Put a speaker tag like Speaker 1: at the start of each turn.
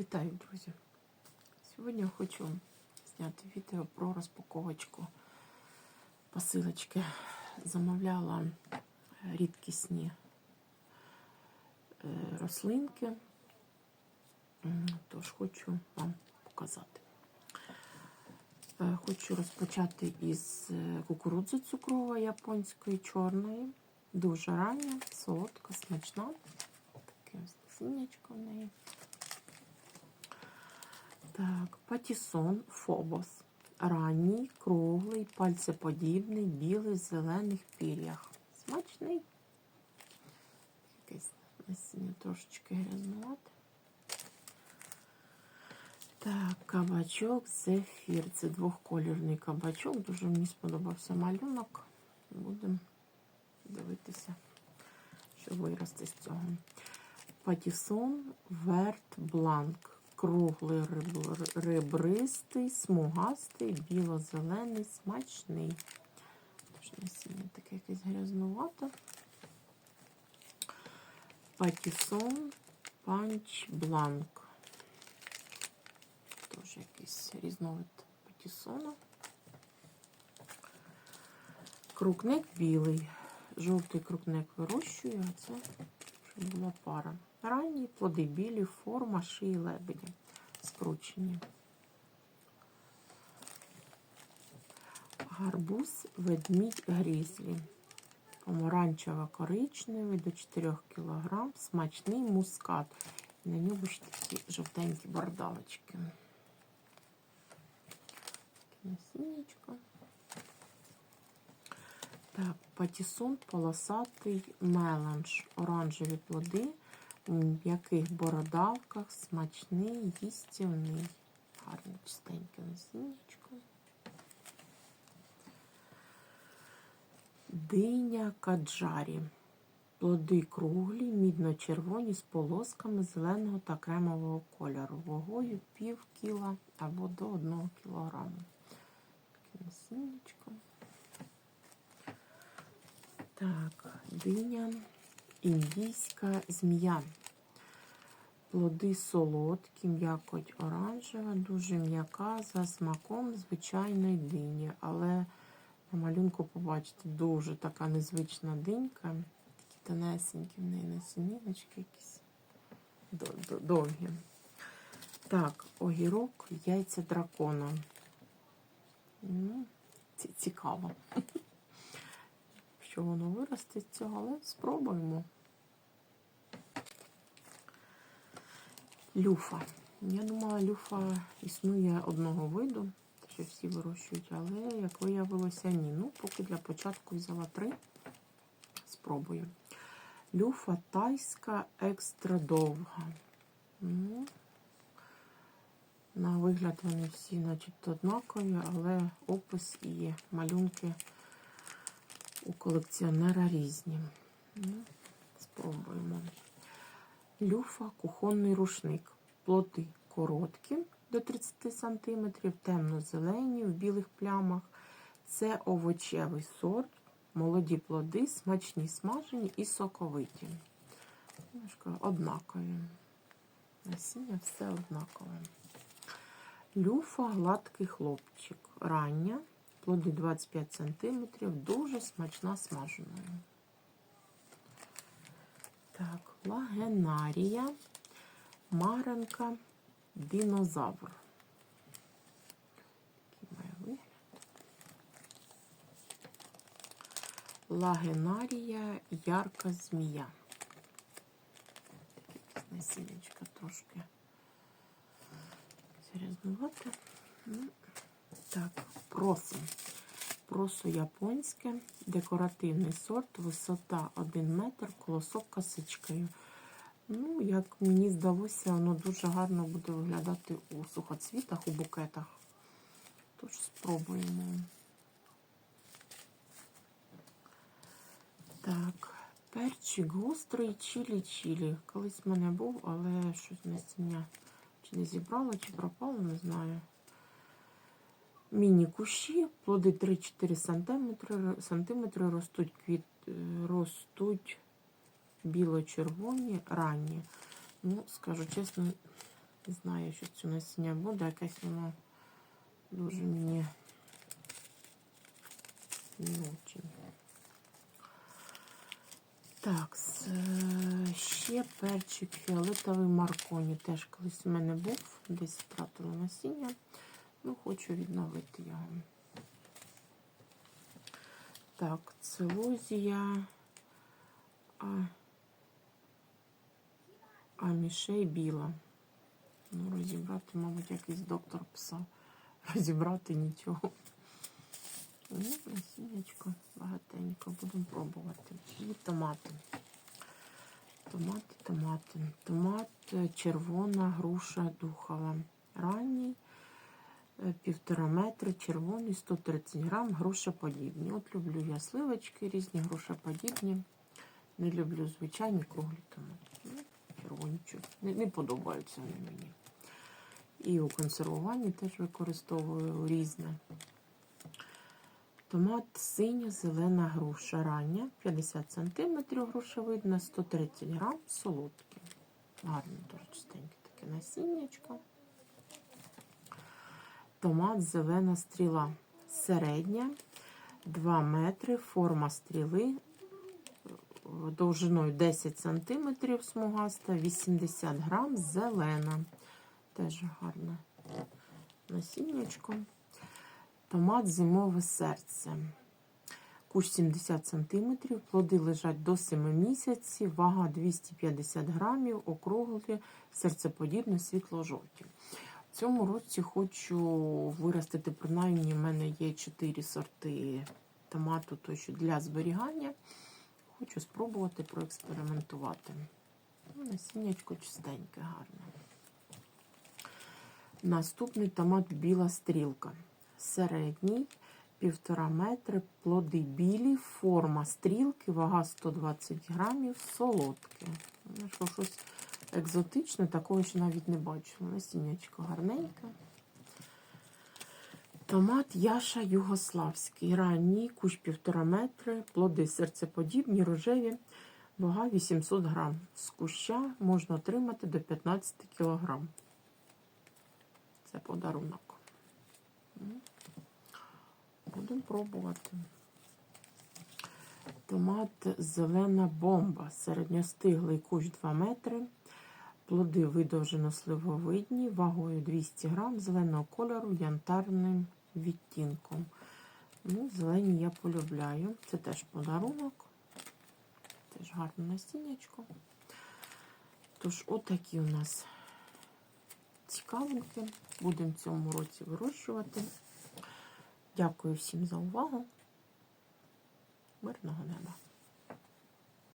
Speaker 1: Вітаю, друзі! Сьогодні я хочу зняти відео про розпаковочку посилочки. Замовляла рідкісні е, рослинки, тож хочу вам показати. Е, Хочу розпочати із е, кукурудзи цукрової японської чорної. Дуже рання, солодка, смачна. Таке ось насіннячко в неї. Так, патісон Фобос. Ранній, круглий, пальцеподібний, білий, в зелених пір'ях. Смачний. Якесь насіння трошечки грязнувати. Так, кабачок зефір. Це двохколірний кабачок. Дуже мені сподобався малюнок. Будемо дивитися, що виросте з цього. Патісон Верт Бланк. Круглий ребр- ребристий, смугастий, біло-зелений, смачний. Тож насіння таке якесь грязнувате. Патісон Панч Бланк. Теж якийсь різновид патісона. Крукник білий. Жовтий крукник вирощую, а це щоб була пара. Ранні плоди білі, форма, шиї лебеді. Скручені. Гарбуз, ведмідь, грізлі. Помаранчево-коричневий до 4 кг. Смачний мускат. На ньому ще такі жовтенькі бордавочки. Таке насіннячко. Так, патісон полосатий меланж. Оранжеві плоди у м'яких бородавках, смачний, їстівний. Гарне чистеньке насіннячко. Диня каджарі. Плоди круглі, мідно-червоні з полосками зеленого та кремового кольору. Вагою пів кіла або до 1 кілограму. Таке насіннячко. Так, диня, індійська змія. Плоди солодкі, м'якоть оранжева, дуже м'яка, за смаком звичайної дині. Але на малюнку побачите, дуже така незвична динька. Такі тонесенькі в неї насіниночки якісь до- до- довгі. Так, огірок, яйця дракона. Цікаво що воно виросте з цього, але спробуємо. Люфа. Я думала, люфа існує одного виду, що всі вирощують, але, як виявилося, ні. Ну, поки для початку взяла три. Спробую. Люфа тайська екстра довга. Ну, на вигляд вони всі, начебто, однакові, але опис і малюнки у колекціонера різні. Ну, Спробуємо. Люфа, кухонний рушник. Плоти короткі до 30 см, темно-зелені в білих плямах. Це овочевий сорт, молоді плоди, смачні смажені і соковиті. Однакові. Насіння все однакове. Люфа, гладкий хлопчик. Рання, плоди 25 см, дуже смачна смаженою. Так, лагенарія, маренка, динозавр. Лагенарія, ярка змія. Таке насіннячко трошки грязнувати. Ну, Так, просо. Просо японське, декоративний сорт, висота 1 метр, колосок косичкою. Ну, як мені здалося, воно дуже гарно буде виглядати у сухоцвітах, у букетах. Тож спробуємо. Так, перчик гострий, чилі-чилі. Колись в мене був, але щось насіння чи не зібрала, чи пропало, не знаю. Міні-кущі, плоди 3-4 см, сантиметри ростуть, квіт, е, ростуть біло-червоні, ранні. Ну, скажу чесно, Не знаю, що це насіння буде, якесь воно дуже мені не очень. Так, е, ще перчик фіолетовий марконі. Теж колись у мене був, десь втратила насіння. Ну, хочу відновити його. Так, целузія. А, а мішей біла. Ну, розібрати, мабуть, якийсь доктор писав. Розібрати нічого. Ну, насіннячко багатенько. Будемо пробувати. І томати. Томати, томати. Томат червона, груша духова. Ранній, півтора метри, червоний, 130 грам, грушеподібні. От люблю я сливочки, різні грушеподібні. Не люблю звичайні круглі томати. Ну, червоні. Не, не подобаються вони мені. І у консервуванні теж використовую різне. Томат синя, зелена груша рання, 50 см грушевидна, 130 грам, солодкий. Гарно, дуже чистеньке таке насіннячко. Томат зелена стріла середня, 2 метри, форма стріли довжиною 10 см смугаста, 80 грам, зелена. Теж гарне насіннячко. Томат зимове серце. Кущ 70 см, плоди лежать до 7 місяців, вага 250 грамів, округлі, серцеподібне, світло-жовті. В цьому році хочу виростити, принаймні, в мене є 4 сорти томату то для зберігання. Хочу спробувати проекспериментувати. Ну, Насіннячко чистеньке, гарне. Наступний томат біла стрілка. Середній, півтора метри, плоди білі, форма стрілки, вага 120 грамів, солодке. Що, щось екзотичне, такого ще навіть не бачила. Насіннячко гарненьке. Томат Яша Югославський. Ранній, кущ півтора метри, плоди серцеподібні, рожеві, вага 800 грам. З куща можна отримати до 15 кілограм. Це подарунок. Будемо пробувати. Томат зелена бомба. Середньостиглий кущ 2 метри. Плоди видовжено сливовидні, вагою 200 грам, зеленого кольору, янтарним відтінком. Ну, зелені я полюбляю. Це теж подарунок. Теж гарне насіннячко. Тож, отакі у нас цікавинки. Будемо в цьому році вирощувати. Дякую всім за увагу. Мирного неба!